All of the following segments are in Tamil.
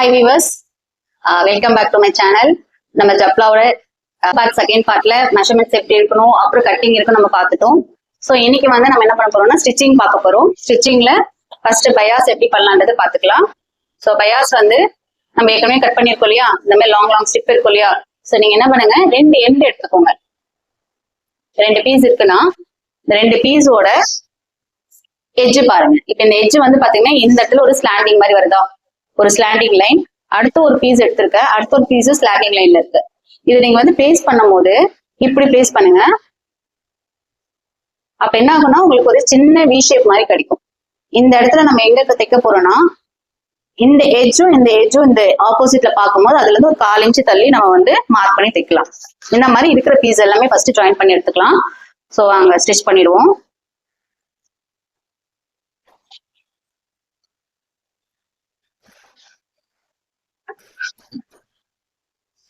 Hi viewers welcome back to my channel நம்ம ஜப்லாவோட பார்ட் செகண்ட் பார்ட்ல மெஷர்மெண்ட்ஸ் எப்படி இருக்கணும் அப்புறம் கட்டிங் இருக்கும் நம்ம பார்த்துட்டோம். ஸோ இன்னைக்கு வந்து நம்ம என்ன பண்ண போறோம்னா ஸ்டிச்சிங் பார்க்க போறோம். ஸ்டிச்சிங்ல ஃபர்ஸ்ட் பயாஸ் எப்படி பண்ணலான்றது பார்த்துக்கலாம். ஸோ பயாஸ் வந்து நம்ம ஏற்கனவே கட் பண்ணியிருக்கோம் இல்லையா? இந்த மாதிரி லாங் லாங் ஸ்டிப் இருக்கும் இல்லையா? ஸோ நீங்க என்ன பண்ணுங்க ரெண்டு எண்டு எடுத்துக்கோங்க. ரெண்டு பீஸ் இருக்குன்னா இந்த ரெண்டு பீஸோட எஜ்ஜு பாருங்க. இப்போ இந்த எஜ்ஜு வந்து பாத்தீங்கன்னா இந்த இடத்துல ஒரு ஸ்லாண்டிங் மாதிரி வருதா? ஒரு ஸ்லாண்டிங் லைன் அடுத்த ஒரு பீஸ் எடுத்திருக்க அடுத்த ஒரு பீஸ் ஸ்லாண்டிங் லைன்ல இருக்கு. இது நீங்க வந்து பேஸ் பண்ணும்போது இப்படி பேஸ் பண்ணுங்க. அப்ப என்ன ஆகும்னா உங்களுக்கு ஒரு சின்ன வி ஷேப் மாதிரி கிடைக்கும். இந்த இடத்துல நம்ம எங்க தைக்க போறோம்னா இந்த எஜ்ஜும் இந்த எஜ்ஜும் இந்த ஆப்போசிட்ல பார்க்கும்போது அதுல இருந்து ஒரு கால் இன்ச்சு தள்ளி நம்ம வந்து மார்க் பண்ணி தைக்கலாம். இந்த மாதிரி இருக்கிற பீஸ் எல்லாமே ஃபர்ஸ்ட் ஜாயின் பண்ணி எடுத்துக்கலாம். ஸோ அங்க ஸ்டிச் பண்ணிடுவோம்.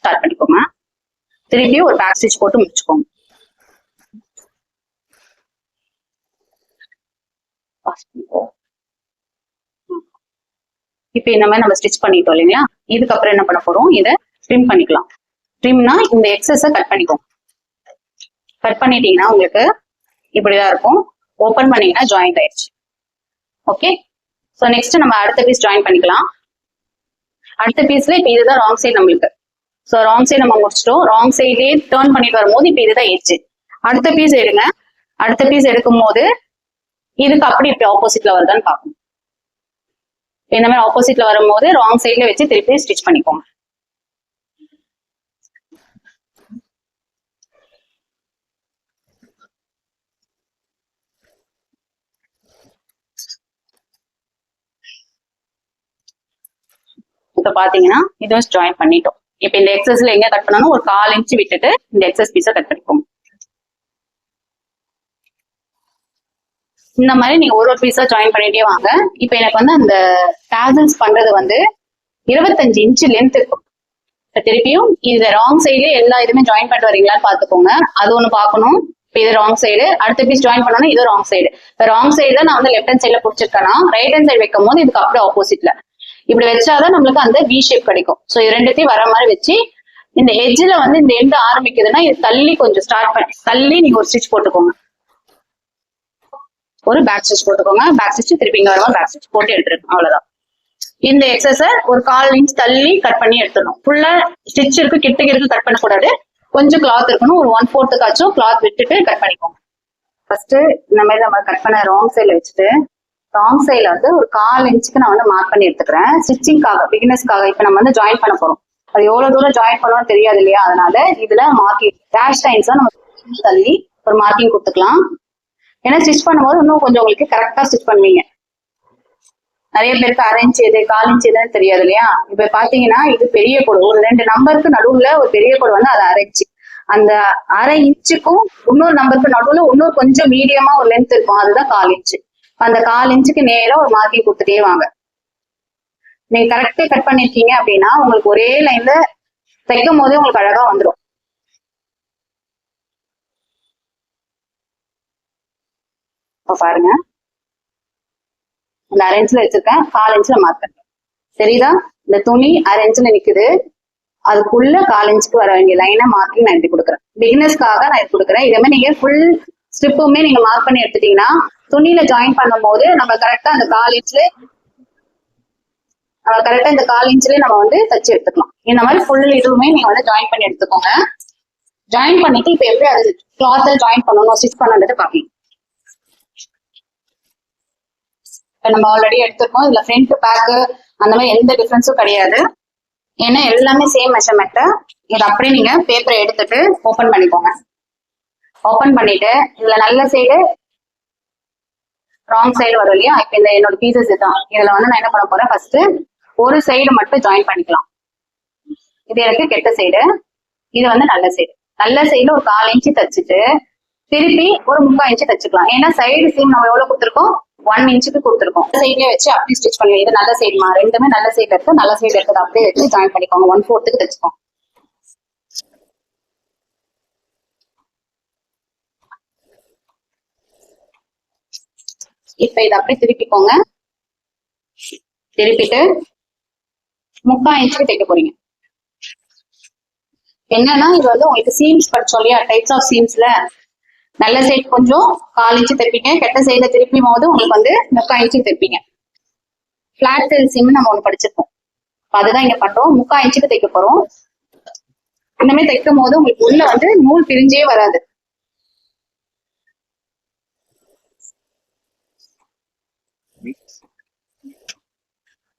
ஸ்டார்ட் பண்ணிக்கோங்க. திருப்பியும் ஒரு பேக் ஸ்டிச் போட்டு முடிச்சுக்கோங்க. இப்ப இந்த மாதிரி நம்ம ஸ்டிச் பண்ணிட்டோம் இல்லைங்களா? இதுக்கப்புறம் என்ன பண்ண போறோம்? இதை ட்ரிம் பண்ணிக்கலாம். ட்ரிம்னா இந்த எக்ஸஸ கட் பண்ணிக்கோங்க. கட் பண்ணிட்டீங்கன்னா உங்களுக்கு இப்படிதான் இருக்கும். ஓப்பன் பண்ணீங்கன்னா ஜாயிண்ட் ஆயிடுச்சு. ஓகே ஸோ நெக்ஸ்ட் நம்ம அடுத்த பீஸ் ஜாயின் பண்ணிக்கலாம். அடுத்த பீஸ்ல இப்போ இதுதான் ராங் சைடு நம்மளுக்கு. ஸோ ராங் சைடு நம்ம முடிச்சிட்டோம். ராங் சைட்லேயே டேர்ன் பண்ணிட்டு வரும்போது இப்போ இதுதான் எட்ஜ் அடுத்த பீஸ் எடுங்க. அடுத்த பீஸ் எடுக்கும் போது இதுக்கு அப்படி இப்படி ஆப்போசிட்ல வருதான்னு பார்க்கணும் இந்த மாதிரி ஆப்போசிட்ல வரும்போது ராங் சைட்ல வச்சு திருப்பி ஸ்டிச் பண்ணிக்கோங்க. இப்ப பாத்தீங்கன்னா இதுவும் ஜாயின் பண்ணிட்டோம். இப்ப இந்த எக்ஸஸ்ல எங்க கட் பண்ணணும் ஒரு கால் இன்ச்சு விட்டுட்டு இந்த எக்ஸஸ் பீஸை கட் பண்ணிக்கோங்க. இந்த மாதிரி நீங்க ஒரு ஒரு பீஸா ஜாயின் பண்ணிட்டே வாங்க. இப்ப எனக்கு வந்து அந்த டேசல்ஸ் பண்றது வந்து இருபத்தஞ்சு இன்ச் லென்த் இருக்கும். இப்ப திருப்பியும் இது ராங் சைடுல எல்லா இதுமே ஜாயின் பண்ணிட்டு வரீங்களான்னு பாத்துக்கோங்க அது ஒண்ணு பாக்கணும் இப்ப இது ராங் சைடு அடுத்த பீஸ் ஜாயின் பண்ணணும் இது ராங் சைடு இப்ப ராங் சைடுல நான் வந்து லெஃப்ட் ஹேண்ட் சைடுல பிடிச்சிருக்கேன்னா ரைட் ஹேண்ட் சைடு வைக்கும் போது இதுக்கு அப்படியே ஆப்போசிட்ல இப்படி வச்சாதான் நம்மளுக்கு அந்த வி ஷேப் கிடைக்கும். ஸோ இது ரெண்டுத்தையும் வர மாதிரி வச்சு இந்த எட்ஜ்ல வந்து இந்த எண்டு ஆரம்பிக்குதுன்னா இது தள்ளி கொஞ்சம் ஸ்டார்ட் பண்ணி. தள்ளி நீங்க ஒரு ஸ்டிச் போட்டுக்கோங்க. ஒரு பேக் ஸ்டிச் போட்டுக்கோங்க. பேக் ஸ்டிச் திருப்பி இங்க வரும்போது பேக் ஸ்டிச் போட்டு எடுத்துருக்கோம் அவ்வளவுதான். இந்த எக்ஸசை ஒரு கால் இன்ச் தள்ளி கட் பண்ணி எடுத்துடணும். ஃபுல்லா ஸ்டிச் இருக்கு கிட்டக்கு இருக்கு கட் பண்ணக்கூடாது. கொஞ்சம் கிளாத் இருக்கணும். ஒரு ஒன் ஃபோர்த்துக்காச்சும் கிளாத் விட்டுட்டு கட் பண்ணிக்கோங்க. ஃபர்ஸ்ட் இந்த மாதிரி நம்ம கட் பண்ண ராங் சைட்ல வச்சுட்டு ராங் சைடில் வந்து ஒரு கால் இன்ச்சுக்கு நான் வந்து மார்க் பண்ணி எடுத்துக்கிறேன். ஸ்டிச்சிங்காக பிகினஸ்க்காக இப்போ நம்ம வந்து ஜாயின் பண்ண போகிறோம் அது எவ்வளோ தூரம் ஜாயின் பண்ணணும்னு தெரியாது இல்லையா? அதனால இதில் மார்க்கிங் டேஷ் லைன்ஸ் நம்ம தள்ளி ஒரு மார்க்கிங் கொடுத்துக்கலாம். ஏன்னா ஸ்டிச் பண்ணும்போது இன்னும் கொஞ்சம் உங்களுக்கு கரெக்டா ஸ்டிச் பண்ணுவீங்க. நிறைய பேருக்கு அரை இன்ச் எது கால் இன்ச் எதுன்னு தெரியாது இல்லையா? இப்போ பார்த்தீங்கன்னா இது பெரிய கோடு. ஒரு ரெண்டு நம்பருக்கு நடுவில் ஒரு பெரிய கோடு வந்து அது அரை இன்ச்சு அந்த அரை இன்ச்சுக்கும் இன்னொரு நம்பருக்கு நடுவில் இன்னொரு கொஞ்சம் மீடியமாக ஒரு லென்த் இருக்கும். அதுதான் கால் இன்ச்சு அந்த கால் இன்ச்சுக்கு நேரம் ஒரு மார்க்கிங் கொடுத்துட்டே வாங்க. நீங்க கரெக்டா கட் பண்ணிருக்கீங்க அப்படின்னா உங்களுக்கு ஒரே லைன்ல தைக்கும் போதே உங்களுக்கு அழகா வந்துடும் பாருங்க. இந்த அரை இன்ச்ல வச்சிருக்கேன். கால் இன்ச்ல மாத்தேன் சரிதா? இந்த துணி அரை இன்ச்ல நிக்குது. அதுக்குள்ள கால் இன்ச்சுக்கு வர வேண்டிய லைனை மார்க்கிங் நான் இப்படி கொடுக்குறேன். பிகினஸ்க்காக நான் இது கொடுக்குறேன். இதே மாதிரி நீங்க ஃபுல் ஸ்ட்ரிப்புமே நீங்க மார்க் பண்ணி எடுத்துட்டீங்கன்னா துணியில ஜாயின் பண்ணும்போது நம்ம கரெக்டா அந்த கால் இன்ச்ல நம்ம கரெக்டா இந்த கால் இன்ச்ல நம்ம வந்து தச்சு எடுத்துக்கலாம். இந்த மாதிரி ஃபுல் இதுவுமே நீங்க வந்து ஜாயின் பண்ணி எடுத்துக்கோங்க. ஜாயின் பண்ணிட்டு இப்ப எப்படி அது கிளாத்ல ஜாயின் பண்ணணும் ஸ்டிச் பண்ணுறது பாப்பீங்க இப்ப நம்ம ஆல்ரெடி எடுத்துருக்கோம். இதுல ஃப்ரண்ட் பேக்கு அந்த மாதிரி எந்த டிஃபரன்ஸும் கிடையாது. ஏன்னா எல்லாமே சேம் மெஷர்மெண்ட் இது அப்படியே நீங்க பேப்பரை எடுத்துட்டு ஓபன் பண்ணிக்கோங்க. ஓபன் பண்ணிட்டு இதுல நல்ல சைடு ராங் சைடு வரும் இல்லையா? இப்ப இந்த என்னோட பீசஸ் இதுதான். இதுல வந்து நான் என்ன பண்ண போறேன்? ஃபர்ஸ்ட் ஒரு சைடு மட்டும் ஜாயின் பண்ணிக்கலாம். இது எனக்கு கெட்ட சைடு இது வந்து நல்ல சைடு நல்ல சைடுல ஒரு கால் இன்ச்சு தச்சுட்டு திருப்பி ஒரு முக்கால் இன்ச்சு தச்சுக்கலாம். ஏன்னா சைடு சீம் நம்ம எவ்வளவு கொடுத்துருக்கோம்? ஒன் இன்ச்சுக்கு கொடுத்துருக்கோம். சைட்லயே வச்சு அப்படியே ஸ்டிச் பண்ணுவீங்க இது நல்ல சைடுமா ரெண்டுமே நல்ல சைடுல இருக்கு நல்ல சைடுல இருக்கிறது அப்படியே வச்சு ஜாயின் பண்ணிக்கோங்க. ஒன் ஃபோர்த்துக்கு தச்சுக்கோங்க. இப்ப இதை அப்படியே திருப்பிக்கோங்க. திருப்பிட்டு முக்கா இன்ச்சுக்கு தைக்க போறீங்க. என்னன்னா இது வந்து உங்களுக்கு சீம்ஸ் படிச்சோம் இல்லையா? டைப்ஸ் ஆஃப் சீம்ஸ்ல நல்ல சைடு கொஞ்சம் கால் இன்ச்சு திருப்பிங்க. கெட்ட சைடில் திருப்பி போது உங்களுக்கு வந்து முக்கா இன்ச்சுக்கு திருப்பிங்க. பிளாட் டெல் சீம் நம்ம ஒன்று படிச்சிருக்கோம். அதுதான் இங்க பண்றோம். முக்கா இன்ச்சுக்கு தைக்க போறோம். இந்த மாதிரி தைக்கும் போது உங்களுக்கு உள்ள வந்து நூல் பிரிஞ்சே வராது.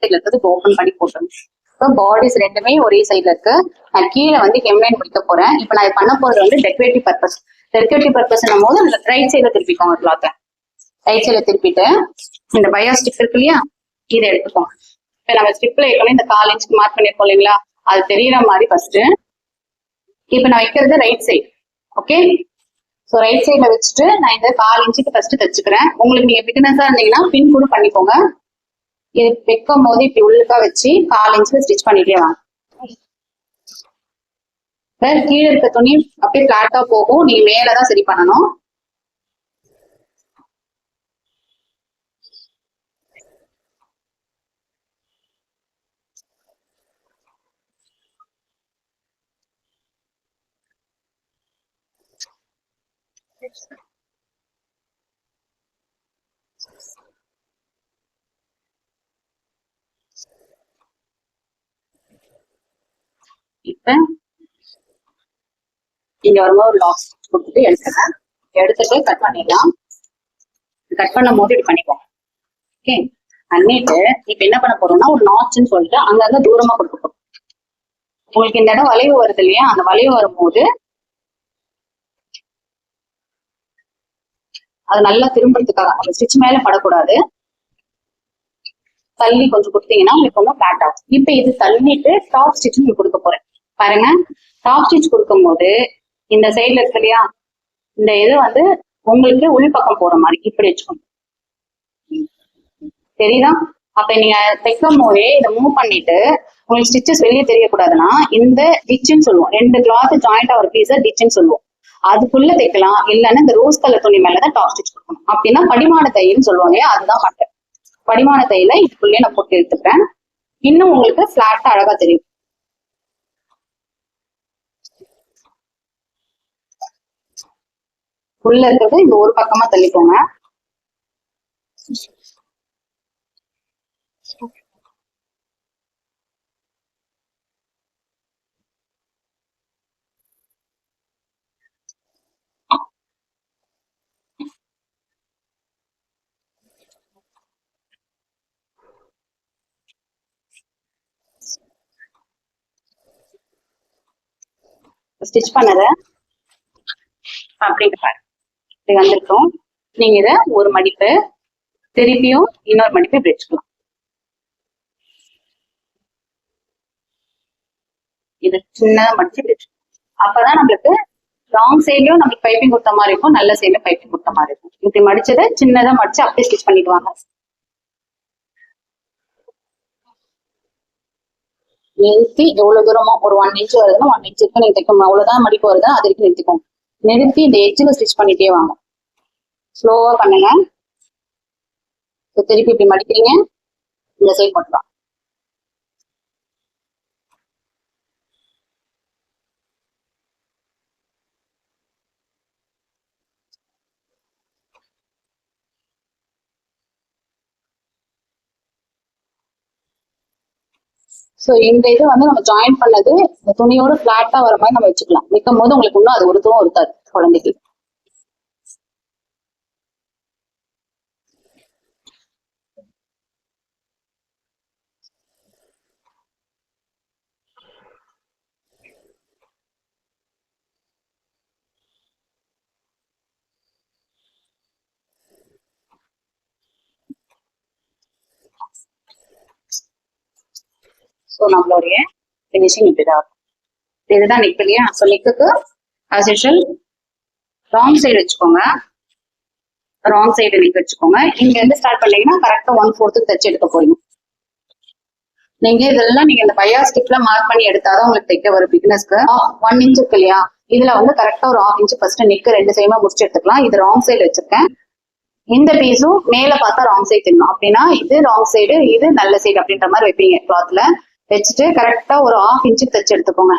சைட்ல இருக்கிறது ஓபன் பண்ணி போட்டுருங்க இப்போ பாடிஸ் ரெண்டுமே ஒரே சைடுல இருக்கு. நான் கீழே வந்து ஹெம்லைன் பிடிக்க போறேன். இப்போ நான் பண்ண போறது வந்து டெக்கரேட்டிவ் பர்பஸ் டெக்கரேட்டிவ் பர்பஸ் போது ரைட் சைடுல திருப்பிக்கோங்க கிளாத்தை ரைட் சைடுல திருப்பிட்டு இந்த பயோ ஸ்டிக் இருக்கு இல்லையா? இதை எடுத்துக்கோங்க. இப்போ நம்ம ஸ்டிப்ல ஏற்கனவே இந்த கால் இன்ச்சுக்கு மார்க் பண்ணிருக்கோம் இல்லைங்களா? அது தெரியற மாதிரி ஃபர்ஸ்ட் இப்போ நான் வைக்கிறது right side okay so right சைடில் வச்சுட்டு நான் இந்த கால் இன்ச்சுக்கு ஃபர்ஸ்ட் தச்சுக்கிறேன். உங்களுக்கு நீங்க பிகினஸா இருந்தீங்கன்னா பின் கூட பண்ணிக்கோங்க. இது வைக்கும் போது இப்படி உள்ளுக்கா வச்சு கால் இன்ச்சுல ஸ்டிச் பண்ணிட்டே வாங்க. இப்ப கீழே இருக்க துணி அப்படியே பிளாட்டா போகும். நீங்க மேலதான் சரி பண்ணணும். இப்போ இங்க வரும்போது ஒரு லாக்ஸ் கொடுத்துட்டு எடுத்துக்கிறேன் எடுத்துட்டு கட் பண்ணிடலாம். கட் பண்ணும் போது இப்படி பண்ணிப்போம் ஓகே பண்ணிட்டு இப்ப என்ன பண்ண போறோம்னா ஒரு நாச்சுன்னு சொல்லிட்டு அங்கங்க தூரமா கொடுக்க போறோம். உங்களுக்கு இந்த இடம் வளைவு வருது இல்லையா? அந்த வளைவு வரும்போது அது நல்லா திரும்புறதுக்காக அந்த ஸ்டிச் மேல படக்கூடாது. தள்ளி கொஞ்சம் கொடுத்தீங்கன்னா உங்களுக்கு ரொம்ப ஃபிளாட் ஆகும். இப்ப இது தள்ளிட்டு டாப் ஸ்டிச் உங்களுக்கு கொடுக்க போறேன். பாருங்க. டாப் ஸ்டிச் கொடுக்கும்போது இந்த சைடுல இருக்கு இல்லையா இந்த இது வந்து உங்களுக்கு உள்பக்கம் போற மாதிரி இப்படி வச்சுக்கணும் தெரியுதா? அப்ப நீங்க தைக்கும் போதே இதை மூவ் பண்ணிட்டு உங்களுக்கு ஸ்டிச்சஸ் வெளியே தெரியக்கூடாதுன்னா இந்த டிச்சுன்னு சொல்லுவோம். ரெண்டு கிளாத் ஜாயிண்ட் ஆகிற பீஸை டிச்சுன்னு சொல்லுவோம். அதுக்குள்ள தைக்கலாம். இல்லைன்னா இந்த ரோஸ் கலர் துணி மேலதான் டாப் ஸ்டிச் கொடுக்கணும். அப்படின்னா படிமான தையல்னு சொல்லுவாங்க அதுதான் பண்றேன் படிமான தையில இதுக்குள்ளேயே நான் போட்டு எடுத்துக்கிறேன். இன்னும் உங்களுக்கு பிளாட்டா அழகா தெரியும். உள்ள இருக்கிறது. இந்த ஒரு பக்கமா தள்ளிக்கோங்க. ஸ்டிச் பண்ணத அப்படி பாருங்க. இப்படி வந்திருக்கும். நீங்க இத ஒரு மடிப்பு திருப்பியும் இன்னொரு மடிப்பு இப்படி வச்சுக்கலாம். இது சின்னதா மடிச்சு இப்படி வச்சுக்கலாம். அப்பதான் நம்மளுக்கு ராங் சைட்லயும் நம்மளுக்கு பைப்பிங் கொடுத்த மாதிரி இருக்கும் நல்ல சைட்ல பைப்பிங் கொடுத்த மாதிரி இருக்கும். இப்படி மடிச்சதை சின்னதா மடிச்சு அப்படியே ஸ்டிச் பண்ணிட்டு வாங்க நிறுத்தி எவ்வளவு தூரமோ ஒரு ஒன் இன்ச் வருதுன்னா ஒன் இன்ச்சுக்கு நீங்க தைக்கணும். அவ்வளவுதான் மடிப்பு வருது? அது வரைக்கும் நிறுத்திக்கோங்க நிறுத்தி இந்த எட்ஜில் ஸ்டிச் பண்ணிட்டே வாங்க. ஸ்லோவா பண்ணுங்க. திருப்பி இப்படி மடிக்கிறீங்க. இந்த சைட் மட்டும் ஸோ இந்த இது வந்து நம்ம ஜாயின் பண்ணது இந்த துணியோட பிளாட்டா வர மாதிரி நம்ம வச்சுக்கலாம். நிற்கும் போது உங்களுக்கு இன்னும் அது ஒருத்தவும் இருக்காது குழந்தைக்கு. ஸோ நம்மளுடைய ஃபினிஷிங் இப்படிதான் இருக்கும். இதுதான் நெக் இல்லையா? ஸோ நெக்குக்கு ஆஸ் யூஷுவல் ராங் சைடு வச்சுக்கோங்க. ராங் சைடு நெக் வச்சுக்கோங்க. இங்க இருந்து ஸ்டார்ட் பண்ணீங்கன்னா கரெக்டா ஒன் ஃபோர்த்துக்கு தச்சு எடுக்க போறீங்க. நீங்க இதெல்லாம் நீங்க இந்த பயா ஸ்டிக்ல மார்க் பண்ணி எடுத்தாதான் உங்களுக்கு தைக்க வரும். பிக்னஸ்க்கு ஒன் இன்ச் இருக்கு இல்லையா? இதுல வந்து கரெக்டா ஒரு ஆஃப் இன்ச் ஃபர்ஸ்ட் நெக் ரெண்டு சைமா முடிச்சு எடுத்துக்கலாம். இது ராங் சைடு வச்சிருக்கேன். இந்த பீஸும் மேல பார்த்தா ராங் சைடு தெரியணும் அப்படின்னா இது ராங் சைடு இது நல்ல சைடு அப்படின்ற மாதிரி வைப்பீங்க கிளாத்ல வச்சுட்டு கரெக்டா ஒரு ஆஃப் இன்ச்சு தைச்சு எடுத்துக்கோங்க.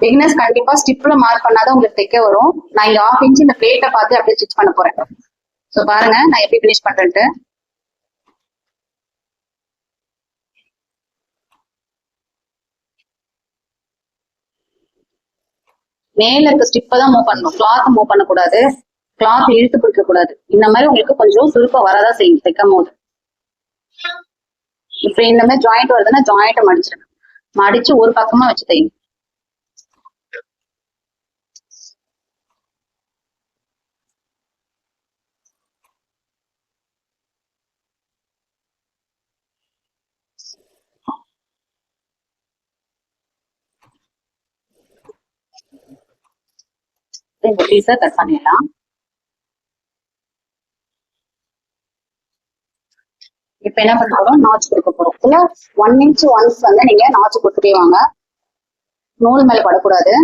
பிகினர்ஸ் கண்டிப்பா ஸ்டிப்ல மார்க் பண்ணாதான் உங்களுக்கு தைக்க வரும். நான் இங்க ஆஃப் இன்ச் இந்த பிளேட்டை பார்த்து அப்படியே ஸ்டிச் பண்ண போறேன். ஸோ பாருங்க நான் எப்படி ஃபினிஷ் பண்றேன்ட்டு. மேல இருக்க ஸ்டிப்பை தான் மூவ் பண்ணணும். கிளாத் மூவ் பண்ணக்கூடாது. கிளாத் இழுத்து பிடிக்க கூடாது இந்த மாதிரி உங்களுக்கு கொஞ்சம் சுருக்கம் வரதான் செய்யும் தைக்கும் போது இப்ப இந்த மாதிரி ஜாயிண்ட் வருதுன்னா ஜாயிண்ட்டை மடிச்சிருங்க. மடிச்சு ஒரு பக்கமா வச்சு தைங்க இந்த பீஸை கட் பண்ணிடலாம். இப்ப என்ன பண்ண போறோம் நாச்சு கொடுக்க போறோம் இல்ல ஒன் இன்ச் ஒன்ஸ் வந்து நீங்க நாச்சு கொடுத்துட்டே வாங்க. நூல் மேல படக்கூடாது.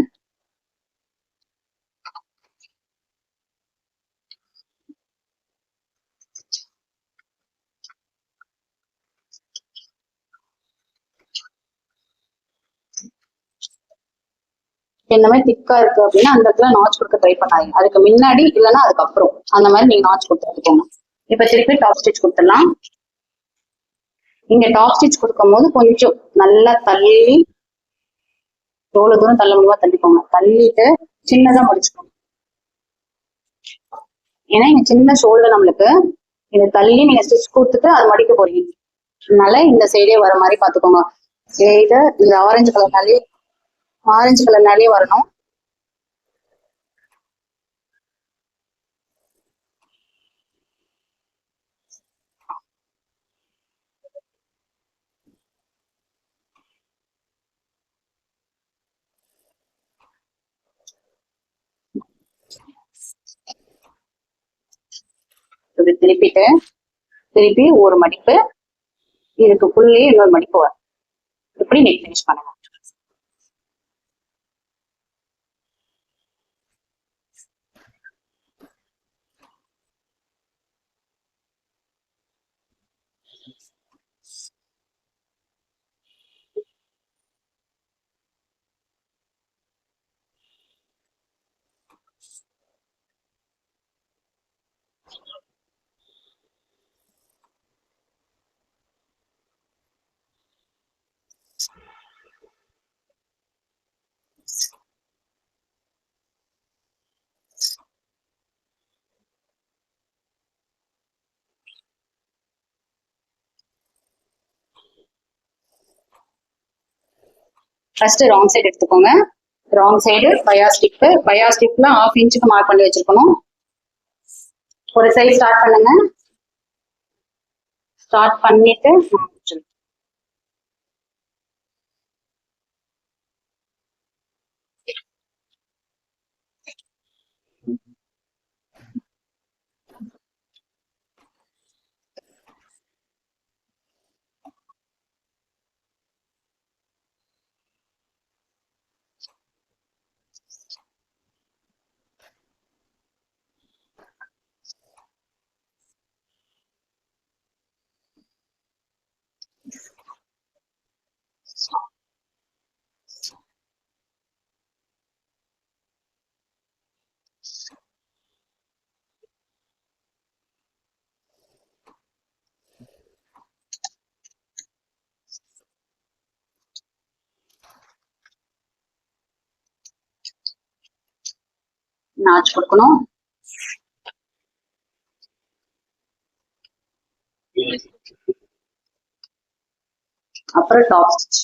என்ன மாதிரி திக்கா இருக்கு அப்படின்னா அந்த இடத்துல நாச் கொடுக்க ட்ரை பண்ணாதீங்க. அதுக்கு முன்னாடி இல்லைன்னா அதுக்கப்புறம். அந்த மாதிரி நீங்க நாச் கொடுத்துருக்கோங்க இப்ப திருப்பி டாப் ஸ்டிச் கொடுத்துடலாம். இங்க டாப் ஸ்டிச் கொடுக்கும் போது கொஞ்சம் நல்லா தள்ளி எவ்வளவு தூரம் தள்ள முடியுமா தள்ளிக்கோங்க. தள்ளிட்டு சின்னதா முடிச்சுக்கோங்க. ஏன்னா இங்க சின்ன ஷோல்டர் நம்மளுக்கு இதை தள்ளி நீங்க ஸ்டிச் கொடுத்துட்டு அது மடிக்க போறீங்க. அதனால இந்த சைடே வர மாதிரி பாத்துக்கோங்க இதை இந்த ஆரஞ்சு கலர்னாலே ஆரஞ்சு கலர்னாலே வரணும். இது திருப்பிட்டு திருப்பி ஒரு மடிப்பு இதுக்கு புள்ளி இன்னொரு மடிப்பு வரும். இப்படி நெக் ஃபினிஷ் பண்ணணும் ஃபர்ஸ்ட் ராங் சைடு எடுத்துக்கோங்க. ராங் சைடு பயா பயாஸ்டிக்ல பயா ஹாஃப் இன்ச்சுக்கு மார்க் பண்ணி வச்சிருக்கணும். ஒரு சைடு ஸ்டார்ட் பண்ணுங்க. ஸ்டார்ட் பண்ணிட்டு நாச்சு கொடுக்கணும். அப்புறம் டாப் ஸ்டிச்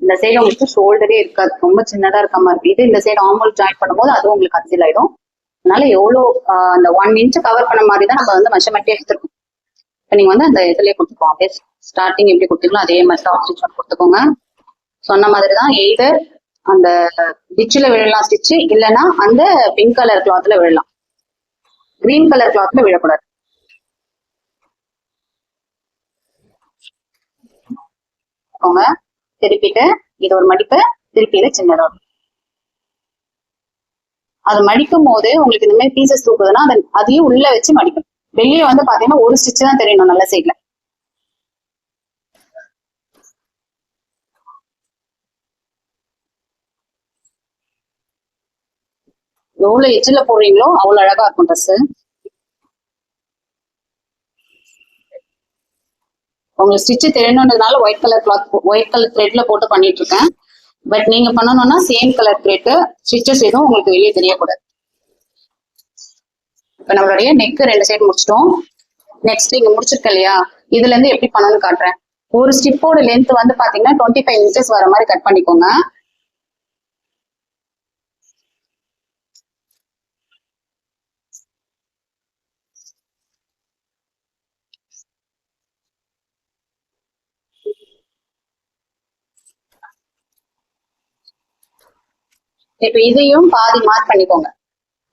இந்த சைடு உங்களுக்கு ஷோல்டரே இருக்காது. ரொம்ப சின்னதா இருக்க மாதிரி இருக்கு. இது இந்த சைடு ஆம்பல் ஜாயின் பண்ணும்போது அதுவும் உங்களுக்கு கன்சீல் ஆயிடும். அதனால எவ்வளவு அந்த ஒன் இன்ச் கவர் பண்ண மாதிரி தான் நம்ம வந்து மெஷர்மெண்ட்டே எடுத்துருக்கோம். இப்போ நீங்க வந்து அந்த இதுலயே கொடுத்துக்கோங்க அப்படியே ஸ்டார்டிங் எப்படி கொடுத்தீங்களோ அதே மாதிரி தான் ஸ்டிச் கொடுத்துக்கோங்க. சொன்ன மாதிரி தான் எய்தர் அந்த டிச்சில் விழலாம் ஸ்டிச்சு இல்லைன்னா அந்த பிங்க் கலர் கிளாத்ல விழலாம். கிரீன் கலர் கிளாத்ல விழக்கூடாது. போங்க. திருப்பிட்டு இது ஒரு மடிப்பு. திருப்பி இது சின்னதா. அது மடிக்கும் போது உங்களுக்கு இந்த மாதிரி பீசஸ் தூக்குதுன்னா அதை அதையும் உள்ள வச்சு மடிக்கணும். வெளியே வந்து பாத்தீங்கன்னா ஒரு ஸ்டிச் தான் தெரியணும் நல்ல சைட்ல எவ்வளவு எஜ்ஜில் போடுறீங்களோ அவ்வளவு அழகா இருக்கும் ட்ரெஸ் உங்களுக்கு stitch தெரியணுன்றதுனால white colour cloth white colour த்ரெட்ல போட்டு பண்ணிட்டு இருக்கேன். பட் நீங்க பண்ணணும்னா சேம் கலர் த்ரெட் ஸ்டிச்சஸ் எதுவும் உங்களுக்கு வெளியே தெரியக்கூடாது. இப்ப நம்மளுடைய நெக் ரெண்டு சைடு முடிச்சிட்டோம். நெக்ஸ்ட் இங்க முடிச்சிருக்க இல்லையா? இதுல இருந்து எப்படி பண்ணணும்னு காட்டுறேன். ஒரு ஸ்டிப்போட லென்த் வந்து பாத்தீங்கன்னா டுவெண்ட்டி ஃபைவ் இன்ச்சஸ் வர மாதிரி கட் பண்ணிக்கோங்க. இப்ப இதையும் பாதி மார்க் பண்ணிக்கோங்க.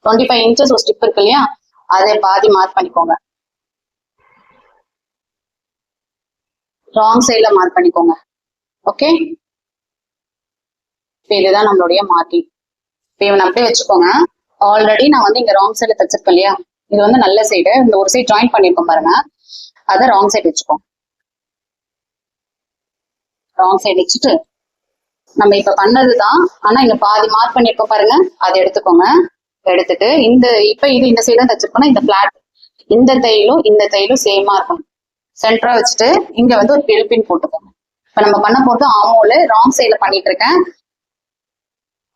டுவெண்ட்டி ஃபைவ் இன்ச்சஸ் ஒரு ஸ்டிப் இருக்கு இல்லையா? அதை பாதி மார்க் பண்ணிக்கோங்க. ராங் சைட்ல மார்க் பண்ணிக்கோங்க. ஓகே இப்போ இதுதான் நம்மளுடைய மார்க்கிங் இப்போ இவன் அப்படியே வச்சுக்கோங்க. ஆல்ரெடி நான் வந்து இங்க ராங் சைடு தச்சிருக்கேன் இல்லையா? இது வந்து நல்ல சைடு இந்த ஒரு சைடு ஜாயின் பண்ணிருக்கோம் பாருங்க. அதை ராங் சைடு வச்சுக்கோங்க. ராங் சைடு வச்சுட்டு நம்ம இப்ப பண்ணதுதான். ஆனா இங்க பாதி மார்க் பண்ணிருக்க பாருங்க அதை எடுத்துக்கோங்க. எடுத்துட்டு இந்த இப்ப இது இந்த சைடு தான் தச்சிருக்கோம்னா இந்த பிளாட் இந்த தையலும் இந்த தையலும் சேமா இருக்கும். சென்டரா வச்சுட்டு இங்க வந்து ஒரு பின் போட்டுக்கோங்க. இப்ப நம்ம பண்ண போறது ஆமோல ராங் சைட்ல பண்ணிட்டு இருக்கேன்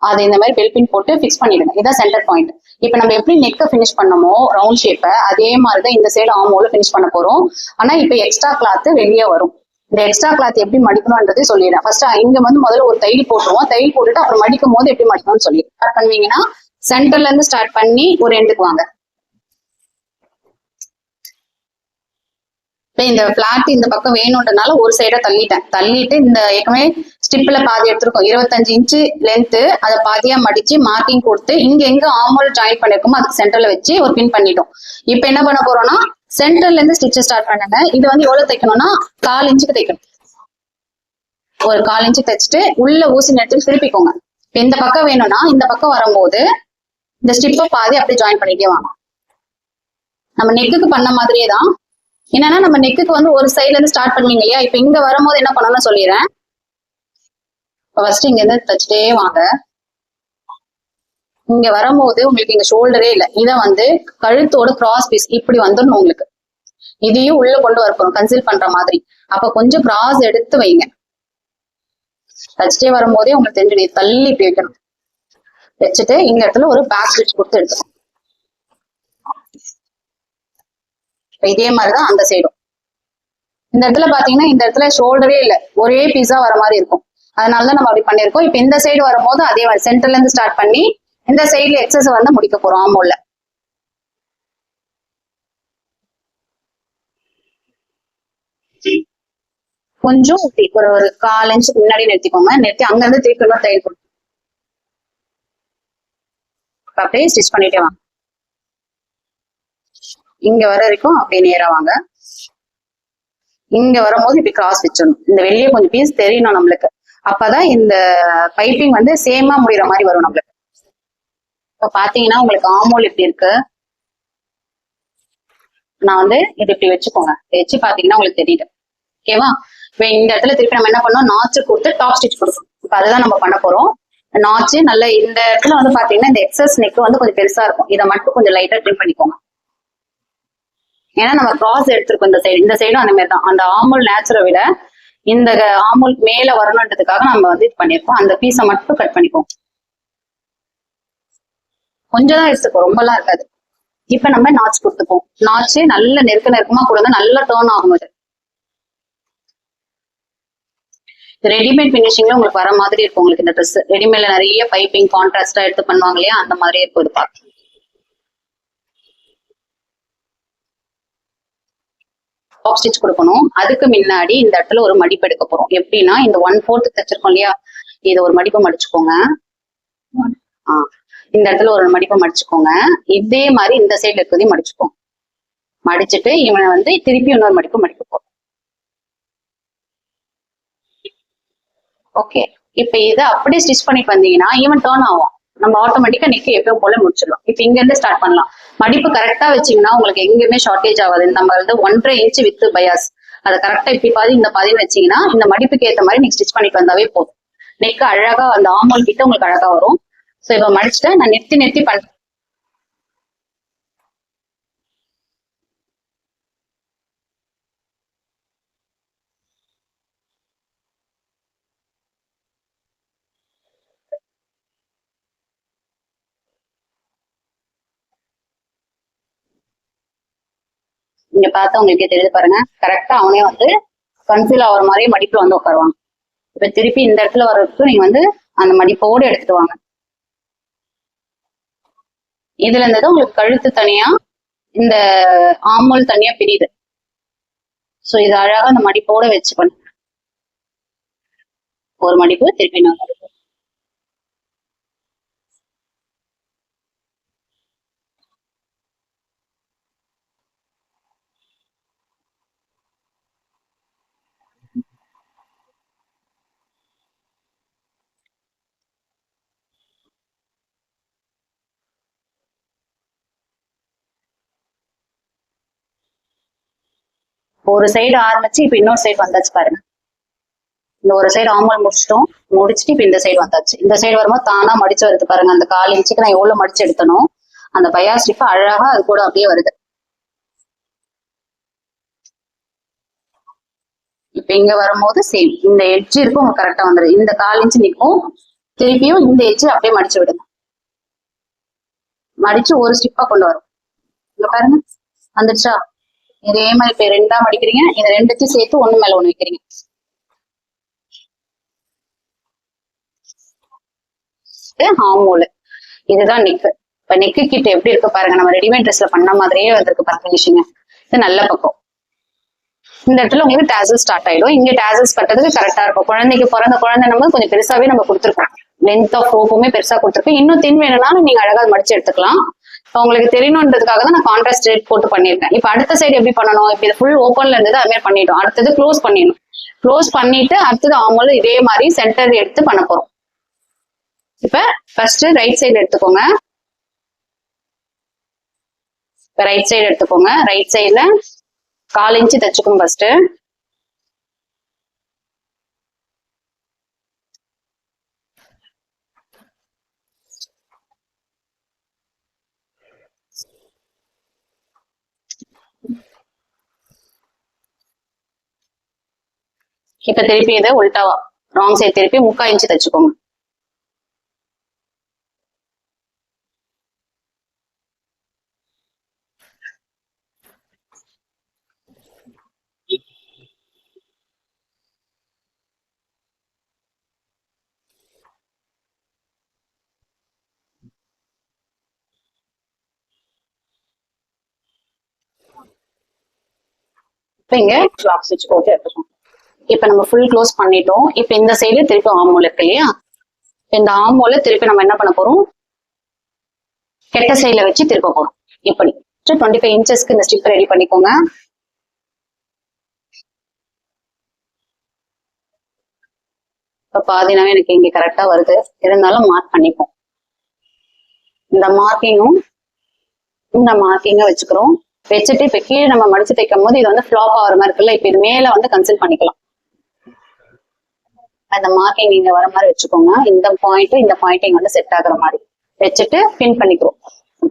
அது இந்த மாதிரி பெல்பின் போட்டு ஃபிக்ஸ் பண்ணிடுங்க. இதான் சென்டர் பாயிண்ட் இப்ப நம்ம எப்படி நெக்கை ஃபினிஷ் பண்ணமோ ரவுண்ட் ஷேப்பை அதே மாதிரிதான் இந்த சைடு ஆமோல ஃபினிஷ் பண்ண போறோம். ஆனா இப்ப எக்ஸ்ட்ரா கிளாத் வெளியே வரும். இந்த எக்ஸ்ட்ரா கிளாத் எப்படி மடிக்கணும்ன்றது சொல்லிடுறேன். ஃபர்ஸ்ட் இங்க வந்து முதல்ல ஒரு தையல் போட்டுருவோம். தையல் போட்டுட்டு அப்புறம் மடிக்கும் போது எப்படி மடிக்கணும்னு சொல்லி. ஸ்டார்ட் பண்ணுவீங்கன்னா சென்டர்ல இருந்து ஸ்டார்ட் பண்ணி ஒரு எண்டுக்கு வாங்க. இந்த பிளாட் இந்த பக்கம் வேணும்ன்றனால ஒரு சைடா தள்ளிட்டேன். தள்ளிட்டு இந்த ஏற்கனவே ஸ்டிப்ல பாதி எடுத்திருக்கோம். இருபத்தஞ்சு இன்ச்சு லென்த் அதை பாதியா மடிச்சு மார்க்கிங் கொடுத்து இங்க எங்க ஆமோல் ஜாயின் பண்ணிருக்கோமோ அதுக்கு சென்டர்ல வச்சு ஒரு பின் பண்ணிட்டோம். இப்ப என்ன பண்ண போறோம்னா சென்டர்ல இருந்து ஸ்டிச்சை ஸ்டார்ட் பண்ணுங்க. இது வந்து எவ்வளவு தைக்கணும்னா கால் இன்ச்சுக்கு தைக்கணும். ஒரு கால் இன்ச்சு தைச்சிட்டு உள்ள ஊசி நெட்டு திருப்பிக்கோங்க. இப்ப இந்த பக்கம் வேணும்னா இந்த பக்கம் வரும்போது இந்த ஸ்டிப்பை பாதி அப்படியே ஜாயின் பண்ணிட்டே வாங்க. நம்ம நெக்குக்கு பண்ண மாதிரியே தான். என்னன்னா நம்ம நெக்குக்கு வந்து ஒரு சைட்ல இருந்து ஸ்டார்ட் பண்ணுவீங்க இல்லையா? இப்ப இங்க வரும்போது என்ன பண்ணணும்னு சொல்லிடுறேன். ஃபர்ஸ்ட் இங்க இருந்து தச்சுட்டே வாங்க. இங்க வரும்போது உங்களுக்கு இங்க ஷோல்டரே இல்ல. இதை வந்து கழுத்தோட கிராஸ் பீஸ் இப்படி வந்துடணும் உங்களுக்கு. இதையும் உள்ள கொண்டு வரப்போம் கன்சில் பண்ற மாதிரி. அப்ப கொஞ்சம் கிராஸ் எடுத்து வைங்க. தச்சுட்டே வரும்போதே உங்களுக்கு தெரிஞ்சிடும் தள்ளி இப்படி வைக்கணும். வச்சுட்டு இந்த இடத்துல ஒரு பேக் ஸ்டிச் கொடுத்து எடுத்துக்கணும். இதே மாதிரிதான் அந்த சைடும் இந்த இடத்துல பாத்தீங்கன்னா இந்த இடத்துல ஷோல்டரே இல்ல. ஒரே பீஸா வர மாதிரி இருக்கும். அதனாலதான் நம்ம அப்படி பண்ணிருக்கோம் இப்ப இந்த சைடு வரும்போது அதே மாதிரி சென்டர்ல இருந்து ஸ்டார்ட் பண்ணி இந்த சைடுல எக்ஸஸ் வந்து முடிக்க போறோம். ஆமோல்ல கொஞ்சம் இப்படி ஒரு ஒரு கால் இன்ச்சு முன்னாடி நிறுத்திக்கோங்க. நிறுத்தி அங்கேருந்து திருப்பி இன்னொரு தையல் கொடுத்து அப்படியே ஸ்டிச் பண்ணிட்டே வாங்க. இங்க வர வரைக்கும் அப்படியே நேரா வாங்க. இங்க வரும்போது இப்படி கிராஸ் வச்சிடணும். இந்த வெளியே கொஞ்சம் பீஸ் தெரியணும் நம்மளுக்கு. அப்பதான் இந்த பைப்பிங் வந்து சேமா முடிகிற மாதிரி வரும் நம்மளுக்கு. இப்ப பாத்தீங்கன்னா உங்களுக்கு ஆமோல் இப்படி இருக்கு. நான் வந்து இது இப்படி வச்சுக்கோங்க. வச்சு பாத்தீங்கன்னா உங்களுக்கு தெரியுது. ஓகேவா இப்போ இந்த இடத்துல திருப்பி நம்ம என்ன பண்ணோம் நாச்சு கொடுத்து டாப் ஸ்டிச் கொடுக்கணும். இப்போ அதுதான் நம்ம பண்ண போறோம். நாச்சு நல்ல இந்த இடத்துல வந்து பாத்தீங்கன்னா இந்த எக்ஸஸ் நெக் வந்து கொஞ்சம் பெருசா இருக்கும். இதை மட்டும் கொஞ்சம் லைட்டா ட்ரிம் பண்ணிக்கோங்க. ஏன்னா நம்ம கிராஸ் எடுத்திருக்கோம் இந்த சைடு இந்த சைடும் அந்த மாதிரி தான் அந்த ஆமூல் நேச்சுரை விட இந்த ஆமூல் மேல வரணுன்றதுக்காக நம்ம வந்து இது பண்ணியிருக்கோம். அந்த பீஸை மட்டும் கட் பண்ணிக்குவோம் கொஞ்சம் தான் எடுத்துப்போம் ரொம்பலாம் இருக்காது. இப்ப நம்ம நாச்சு கொடுத்துப்போம். நாச்சு நல்ல நெருக்க நெருக்கமா கொடுங்க நல்ல டேர்ன் ஆகும் அது. ரெடிமேட் பினிஷிங்ல உங்களுக்கு வர மாதிரி இருக்கும் உங்களுக்கு இந்த ட்ரெஸ் ரெடிமேட்ல நிறைய பைப்பிங் கான்ட்ராஸ்டா எடுத்து பண்ணுவாங்க இல்லையா? அந்த மாதிரி இருக்கும் இது பார்க்க. டாப் ஸ்டிச் கொடுக்கணும். அதுக்கு முன்னாடி இந்த இடத்துல ஒரு மடிப்பு எடுக்க போறோம். எப்படின்னா இந்த ஒன் ஃபோர்த் தச்சிருக்கோம் இல்லையா? இதை ஒரு மடிப்பு மடிச்சுக்கோங்க. ஆ. இந்த இடத்துல ஒரு மடிப்பை மடிச்சுக்கோங்க. இதே மாதிரி இந்த சைடுல இருக்கிறதையும் மடிச்சுக்கோங்க மடிச்சுட்டு இவனை வந்து திருப்பி இன்னொரு மடிப்பு மடிக்க போறோம் ஓகே இப்ப இதை அப்படியே ஸ்டிச் பண்ணிட்டு வந்தீங்கன்னா ஈவன் டேர்ன் ஆகும். நம்ம ஆட்டோமேட்டிக்கா நெக் எப்பயும் போல முடிச்சிடலாம். இப்ப இங்க இருந்து ஸ்டார்ட் பண்ணலாம். மடிப்பு கரெக்டா வச்சீங்கன்னா உங்களுக்கு எங்கேயுமே ஷார்டேஜ் ஆகாது. நம்ம வந்து ஒன்றரை இன்ச் வித் பயாஸ் அதை கரெக்டா இப்படி பாதி இந்த பாதி வச்சீங்கன்னா இந்த மடிப்புக்கு ஏத்த மாதிரி நீங்க ஸ்டிச் பண்ணிட்டு வந்தாவே போதும். நெக் அழகா அந்த ஆமல் கிட்ட உங்களுக்கு அழகா வரும். சோ இப்ப மடிச்சுட்டு நான் நெத்தி நெத்தி பண்றேன் இங்க பார்த்தா உங்களுக்கே தெரியுது பாருங்க. கரெக்டா அவனே வந்து கன்சீல் ஆகிற மாதிரியே மடிப்புல வந்து உட்காருவாங்க இப்ப திருப்பி இந்த இடத்துல வர்றதுக்கு நீங்க வந்து அந்த மடிப்போடு எடுத்துட்டு வாங்க. இதுல இருந்து தான் உங்களுக்கு கழுத்து தனியா இந்த ஆமல் தனியா பிரியுது. சோ இது அழகா அந்த மடிப்போட வச்சு பண்ண ஒரு மடிப்பு திருப்பி நான் ஒரு சைடு ஆரம்பிச்சு இப்ப இன்னொரு சைடு வந்தாச்சு பாருங்க. இந்த ஒரு சைடு ஆமல் முடிச்சிட்டோம். முடிச்சுட்டு இப்ப இந்த சைடு வந்தாச்சு. இந்த சைடு வரும்போது தானா மடிச்சு வருது பாருங்க. அந்த கால் இன்ச்சுக்கு நான் எவ்வளவு மடிச்சு எடுத்தனும் அந்த பயா ஸ்டிப் அழகா அது கூட அப்படியே வருது. இப்ப இங்க வரும்போது சேம் இந்த எட்ஜ் இருக்கும் உங்க கரெக்டா வந்துடும் இந்த கால் இன்ச்சு நிற்கும் திருப்பியும் இந்த எட்ஜ் அப்படியே மடிச்சு விடுங்க. மடிச்சு ஒரு ஸ்டிப்பா கொண்டு வரும். இங்க பாருங்க. வந்துடுச்சா? இதே மாதிரி இப்ப ரெண்டா மடிக்கிறீங்க. இந்த ரெண்டுத்தையும் சேர்த்து ஒண்ணு மேல ஒண்ணு வைக்கிறீங்க. ஹார்மோல் இதுதான் நெக்கு இப்ப நெக்கு கிட்ட எப்படி இருக்கு பாருங்க. நம்ம ரெடிமேட் ட்ரெஸ்ல பண்ண மாதிரியே வந்திருக்கு பாருங்க விஷயங்க. இது நல்ல பக்கம். இந்த இடத்துல உங்களுக்கு டேசல் ஸ்டார்ட் ஆயிடும். இங்க டேசல்ஸ் கட்டுறதுக்கு கரெக்டா இருக்கும். குழந்தைக்கு பிறந்த குழந்தை நம்ம கொஞ்சம் பெருசாவே நம்ம கொடுத்துருக்கோம். லென்த் ஆஃப் ரோப்புமே பெருசா கொடுத்துருக்கோம். இன்னும் தின் வேணும்னாலும் நீங்க அழகா மடிச்சு எடுத்துக்கலாம். உங்களுக்கு தெரியணுன்றதுக்காக தான் நான் கான்ட்ராஸ்ட் ரேட் போட்டு பண்ணியிருக்கேன். இப்போ அடுத்த சைடு எப்படி பண்ணணும்? இப்போ இது ஃபுல் ஓப்பன்ல இருந்தது அது மாதிரி பண்ணிட்டோம். அடுத்தது க்ளோஸ் பண்ணிடணும். க்ளோஸ் பண்ணிட்டு அடுத்தது அவங்களும் இதே மாதிரி சென்டர் எடுத்து பண்ண போறோம். இப்ப ஃபர்ஸ்ட் ரைட் சைடு எடுத்துக்கோங்க. இப்ப ரைட் சைடு எடுத்துக்கோங்க. ரைட் சைடுல கால் இன்ச்சு தச்சுக்கோங்க ஃபர்ஸ்ட் இப்ப திருப்பி இதை உல்டாவா ராங் சைடு திருப்பி முக்கா இன்ச்சு தச்சுக்கோங்க. இங்க கிளாக் ஸ்டிச் இப்ப நம்ம ஃபுல் க்ளோஸ் பண்ணிட்டோம். இப்ப இந்த சைடு திருப்பி ஆமோல் இருக்கு இல்லையா? இந்த ஆமோல திருப்பி நம்ம என்ன பண்ண போறோம்? கெட்ட சைட்ல வச்சு திருப்ப போறோம். இப்படி. டுவெண்ட்டி ஃபைவ் இன்ச்சஸ்க்கு இந்த ஸ்டிப் ரெடி பண்ணிக்கோங்க. இப்ப பாதினாவே எனக்கு இங்க கரெக்டா வருது. இருந்தாலும் மார்க் பண்ணிப்போம். இந்த மார்க்கிங்கும் இந்த மார்க்கிங்க வச்சுக்கிறோம். வச்சுட்டு இப்ப கீழே நம்ம மடிச்சு தைக்கும் போது இது வந்து ஃபிளாப் ஆகிற மாதிரி இருக்குல்ல? இப்ப இது மேல வந்து கன்சல்ட் பண்ணிக்கலாம். அந்த மார்க்கிங் இங்க வர மாதிரி வச்சுக்கோங்க. இந்த பாயிண்ட் இந்த பாயிண்டிங் வந்து செட் ஆகுற மாதிரி. வச்சுட்டு பின் பண்ணிக்கிறோம்.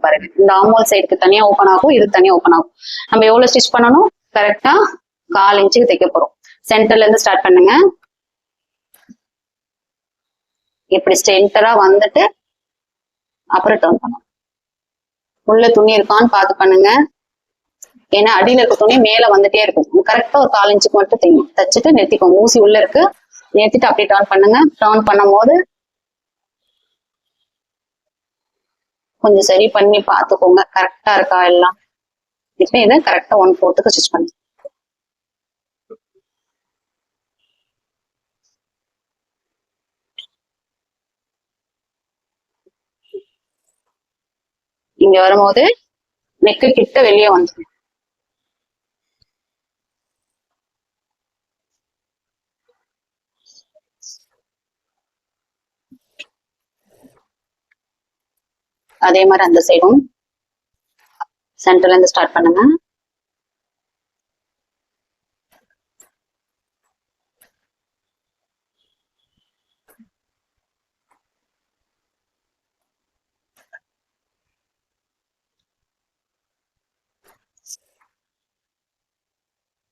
பாருங்க. இந்த ஆமோல் சைடுக்கு தனியா ஓப்பன் ஆகும் இது தனியா ஓப்பன் ஆகும். நம்ம எவ்வளவு ஸ்டிச் பண்ணணும்? கரெக்டா கால் இன்ச்சுக்கு தைக்க போறோம். சென்டர்ல இருந்து ஸ்டார்ட் பண்ணுங்க. இப்படி சென்டரா வந்துட்டு அப்புறம் டர்ன் பண்ணணும். உள்ள துணி இருக்கான்னு பார்த்து பண்ணுங்க. ஏன்னா அடியில இருக்க துணி மேல வந்துட்டே இருக்கும். கரெக்டா ஒரு கால் இன்ச்சுக்கு மட்டும் தையும் தச்சுட்டு நிறுத்திக்கோங்க. ஊசி உள்ள இருக்கு. நிறுத்திட்டு அப்படியே டர்ன் பண்ணுங்க. டர்ன் பண்ணும் போது கொஞ்சம் சரி பண்ணி பார்த்துக்கோங்க. கரெக்டா இருக்கா எல்லாம்? இப்ப இதை கரெக்டா ஒன் ஃபோர்த்துக்கு ஸ்டிச் பண்ணு. இங்க வரும்போது நெக்கு கிட்ட வெளியே வந்துடும் அதே மாதிரி அந்த சைடும் சென்டர்ல இருந்து ஸ்டார்ட் பண்ணுங்க.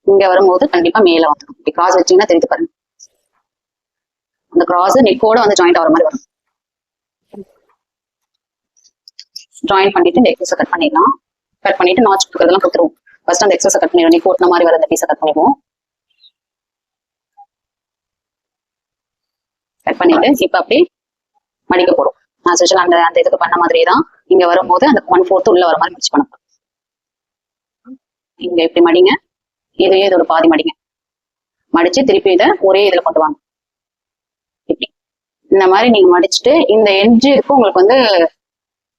இங்க வரும்போது கண்டிப்பா மேல வந்துடும் இப்படி கிராஸ் வச்சீங்கன்னா தெரிஞ்சு பாருங்க. அந்த கிராஸ் நெக்கோட வந்து ஜாயிண்ட் ஆகிற மாதிரி வரும். ஜாயின் பண்ணிட்டு இந்த எக்ஸஸை கட் பண்ணிடலாம். கட் பண்ணிட்டு நாச்சு கொடுக்குறதெல்லாம் கொடுத்துருவோம். ஃபர்ஸ்ட் அந்த எக்ஸஸை கட் பண்ணிடுவோம். நீ ஓட்டின மாதிரி வர அந்த பீஸை கட் பண்ணிடுவோம். கட் பண்ணிட்டு இப்போ அப்படியே மடிக்க போறோம். நான் ஸ்பெஷல் அந்த அந்த இதுக்கு பண்ண மாதிரியே தான் இங்க வரும்போது அந்த ஒன் ஃபோர்த் உள்ள வர மாதிரி மிக்ஸ் பண்ண இங்க இப்படி மடிங்க. இதையே இதோட பாதி மடிங்க. மடிச்சு திருப்பி இதை ஒரே இதுல கொண்டு வாங்க. இப்படி. இந்த மாதிரி நீங்க மடிச்சுட்டு இந்த எட்ஜ் இருக்கும் உங்களுக்கு வந்து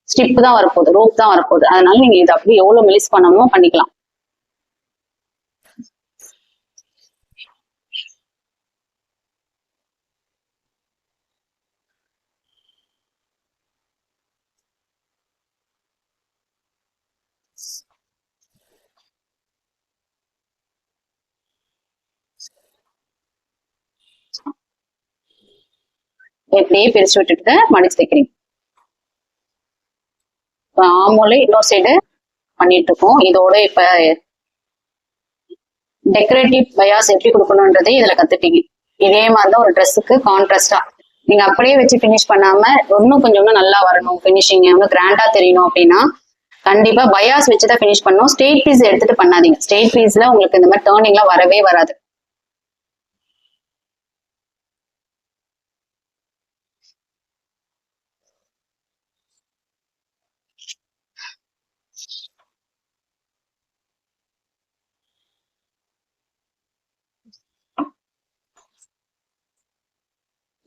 ஸ்டிப் தான் வரப்போகுது ரோப் தான் வரப்போகுது. அதனால நீங்க இதை அப்படி எவ்வளவு மெலிஸ் பண்ணணுமோ பண்ணிக்கலாம். எப்படியே பிரிச்சு விட்டுட்டு மடிச்சு தைக்கிறீங்க ஆமூலை இன்னொரு சைடு பண்ணிட்டு இருக்கோம் இதோட இப்ப டெக்கரேட்டிவ் பயாஸ் எப்படி கொடுக்கணுன்றதே இதுல கத்துட்டீங்க. இதே மாதிரிதான் ஒரு ட்ரெஸ்ஸுக்கு கான்ட்ராஸ்டா நீங்க அப்படியே வச்சு ஃபினிஷ் பண்ணாம இன்னும் கொஞ்சம் இன்னும் நல்லா வரணும். ஃபினிஷிங் இன்னும் கிராண்டா தெரியணும் அப்படின்னா கண்டிப்பா பயாஸ் வச்சுதான் ஃபினிஷ் பண்ணணும். ஸ்டேட் பீஸ் எடுத்துட்டு பண்ணாதீங்க. ஸ்டேட் பீஸ்ல உங்களுக்கு இந்த மாதிரி டேர்னிங்லாம் வரவே வராது.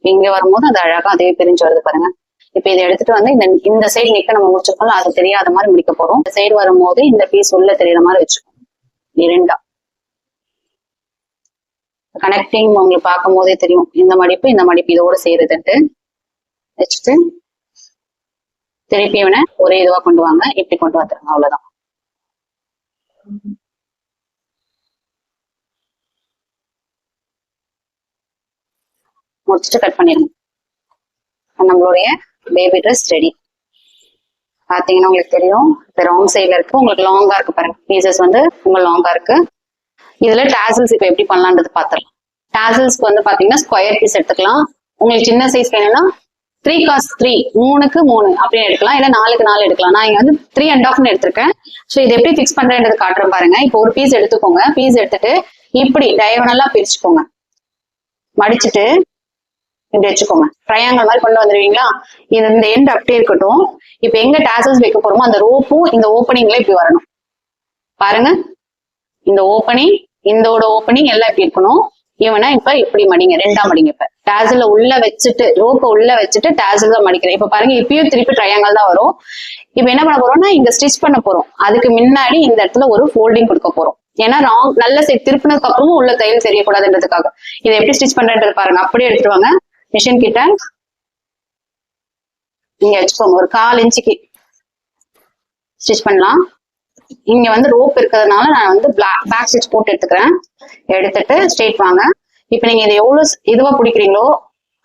இங்க வரும்போது அது அழகா அதே பிரிஞ்சு வருது பாருங்க. இப்ப இதை எடுத்துட்டு வந்து இந்த இந்த சைடு நிக்க நம்ம முடிச்சிருக்கோம் அது தெரியாத மாதிரி முடிக்க போறோம். இந்த சைடு வரும்போது இந்த பீஸ் உள்ள தெரியற மாதிரி வச்சுக்கோம் இரண்டா. கனெக்டிங் உங்களுக்கு பார்க்கும் போதே தெரியும். இந்த மடிப்பு இந்த மடிப்பு இதோட சேருதுன்ட்டு. வச்சுட்டு திருப்பி இவனை ஒரே இதுவா கொண்டு வாங்க. இப்படி கொண்டு வந்துருங்க. அவ்வளவுதான். முடிச்சுட்டு கட் பண்ணிடுங்க நம்மளுடைய பேபி ட்ரெஸ் ரெடி பார்த்தீங்கன்னா உங்களுக்கு தெரியும் இப்போ ராங் சைடில் இருக்கு. உங்களுக்கு லாங்காக இருக்கு பாருங்க. பீசஸ் வந்து ரொம்ப லாங்காக இருக்கு. இதில் டேசல்ஸ் இப்போ எப்படி பண்ணலான்றது பார்த்துடலாம் டேசல்ஸ்க்கு வந்து பார்த்தீங்கன்னா ஸ்கொயர் பீஸ் எடுத்துக்கலாம். உங்களுக்கு சின்ன சைஸ் வேணும்னா த்ரீ காஸ்ட் த்ரீ மூணுக்கு மூணு அப்படின்னு எடுக்கலாம். இல்லை நாலுக்கு நாலு எடுக்கலாம். நான் இங்கே வந்து த்ரீ அண்ட் ஆஃப்னு எடுத்திருக்கேன். ஸோ இது எப்படி ஃபிக்ஸ் பண்ணுறேன்றது காட்டுறேன் பாருங்க. இப்போ ஒரு பீஸ் எடுத்துக்கோங்க. பீஸ் எடுத்துட்டு இப்படி டயகனலா பிரிச்சுக்கோங்க. மடிச்சுட்டு இப்படி வச்சுக்கோங்க. ட்ரையாங்கல் மாதிரி கொண்டு வந்துருவீங்களா? இது இந்த எண்ட் அப்படியே இருக்கட்டும். இப்ப எங்க டேசல்ஸ் வைக்க போறோமோ அந்த ரோப்பும் இந்த ஓப்பனிங்ல இப்படி வரணும். பாருங்க. இந்த ஓப்பனிங் இந்தோட ஓப்பனிங் எல்லாம் இப்படி இருக்கணும். இவனா இப்ப இப்படி மடிங்க ரெண்டாம் மடிங்க இப்ப. டேசல்ல உள்ள வச்சுட்டு ரோப்பை உள்ள வச்சுட்டு டேசல்ல மடிக்கிறேன். இப்ப பாருங்க இப்பயும் திருப்பி ட்ரையாங்கல் தான் வரும். இப்ப என்ன பண்ண போறோம்னா இங்க ஸ்டிச் பண்ண போறோம். அதுக்கு முன்னாடி இந்த இடத்துல ஒரு ஃபோல்டிங் கொடுக்க போறோம். ஏன்னா ராங் நல்ல திருப்பினதுக்கு அப்புறமும் உள்ள தையல் தெரியக்கூடாதுன்றதுக்காக. இதை எப்படி ஸ்டிச் பண்றேன்றது பாருங்க. அப்படியே எடுத்துருவாங்க மிஷின் கிட்ட நீங்க வச்சுக்கோங்க. ஒரு கால் இன்ச்சுக்கு ஸ்டிச் பண்ணலாம். இங்க வந்து ரோப் இருக்கிறதுனால நான் வந்து பேக் ஸ்டிச் போட்டு எடுத்துக்கிறேன். எடுத்துட்டு ஸ்ட்ரெயிட் வாங்க. இப்ப நீங்க இதை எவ்வளவு இதுவா பிடிக்கிறீங்களோ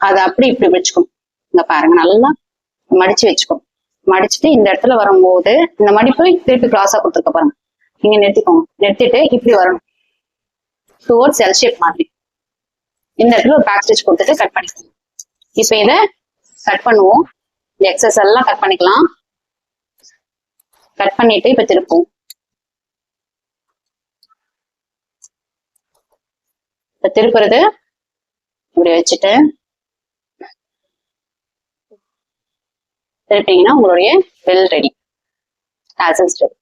அதை அப்படி இப்படி வச்சுக்கும் இங்க பாருங்க நல்லா மடிச்சு வச்சுக்கோங்க மடிச்சுட்டு இந்த இடத்துல வரும்போது இந்த மடிப்பு திருப்பி கிளாஸா கொடுத்துருக்க பாருங்க. நீங்க நிறுத்திக்கோங்க. நிறுத்திட்டு இப்படி வரணும். டுவோர்ட்ஸ் எல் ஷேப் மாதிரி. இந்த இடத்துல ஒரு பேக் ஸ்டிச் கொடுத்துட்டு கட் பண்ணிக்கோங்க. இப்போ இதை கட் பண்ணுவோம். இந்த எக்ஸஸ் எல்லாம் கட் பண்ணிக்கலாம். கட் பண்ணிட்டு இப்போ திருப்போம் இப்போ திருப்புறது இப்படி வச்சுட்டு திருப்பிங்கன்னா உங்களுடைய வெல் ரெடி ஆசஸ் ரெடி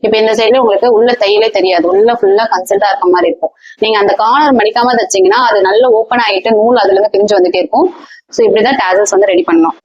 இப்ப இந்த சைடுல உங்களுக்கு உள்ள தையலே தெரியாது. உள்ள ஃபுல்லா கன்சல்டா இருக்க மாதிரி இருக்கும். நீங்க அந்த கார்னர் மடிக்காம தைச்சீங்கன்னா அது நல்ல ஓப்பன் ஆகிட்டு நூல் அதுல இருந்து பிரிஞ்சு வந்துட்டே இருக்கும். ஸோ இப்படிதான் டேசல்ஸ் வந்து ரெடி பண்ணணும்.